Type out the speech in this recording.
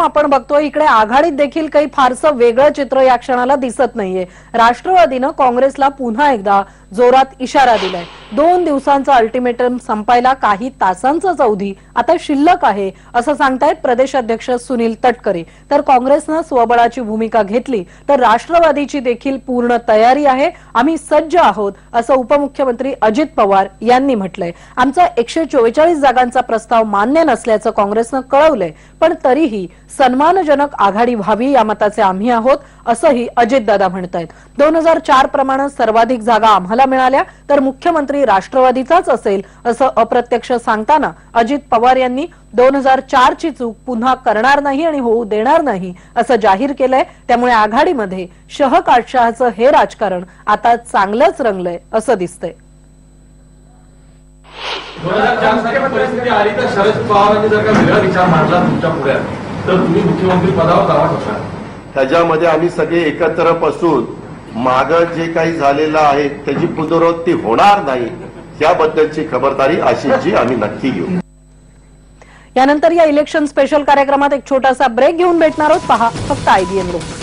आपण बघतोय इकडे आघाडीत देखील काही फारसं वेगळं चित्र या क्षणाला दिसत नाहीये. राष्ट्रवादीनं काँग्रेसला पुन्हा एकदा जोरात इशारा दिलाय. दोन दिवसांचा अल्टिमेटम संपायला काही तासांचा अवधी आता शिल्लक आहे असं सांगतायत प्रदेशाध्यक्ष सुनील तटकरे. तर काँग्रेसनं स्वबळाची भूमिका घेतली तर राष्ट्रवादीची देखील पूर्ण तयारी आहे. आम्ही सज्ज आहोत असं उपमुख्यमंत्री अजित पवार यांनी म्हटलंय. आमचा एकशे चोवेचाळीस जागांचा प्रस्ताव मान्य नसल्याचं काँग्रेसनं कळवलंय. पण तरीही सन्मानजनक आघाडी व्हावी या मताचे आम्ही आहोत असंही अजितदादा म्हणतायत. दोन हजार चार प्रमाणे सर्वाधिक जागा आम्हाला मिळाल्या तर मुख्यमंत्री राष्ट्रवादीचाच असेल असं अप्रत्यक्ष सांगताना अजित पवार यांनी दोन हजार चार ची चूक पुन्हा करणार नाही आणि होऊ देणार नाही असं जाहीर केलंय. त्यामुळे आघाडीमध्ये शह काटशहाचं हे राजकारण आता चांगलंच रंगलंय असं दिसतंय. त्याच्यामध्ये आम्ही सगळे एकत्र बसून माग जे काही झालेलं आहे त्याची पुनरावृत्ती होणार नाही याबद्दलची खबरदारी आशिषजी आम्ही नक्की घेऊ. यानंतर या इलेक्शन स्पेशल कार्यक्रमात एक छोटासा ब्रेक घेऊन भेटणार आहोत. पहा फक्त आयबीएन लोक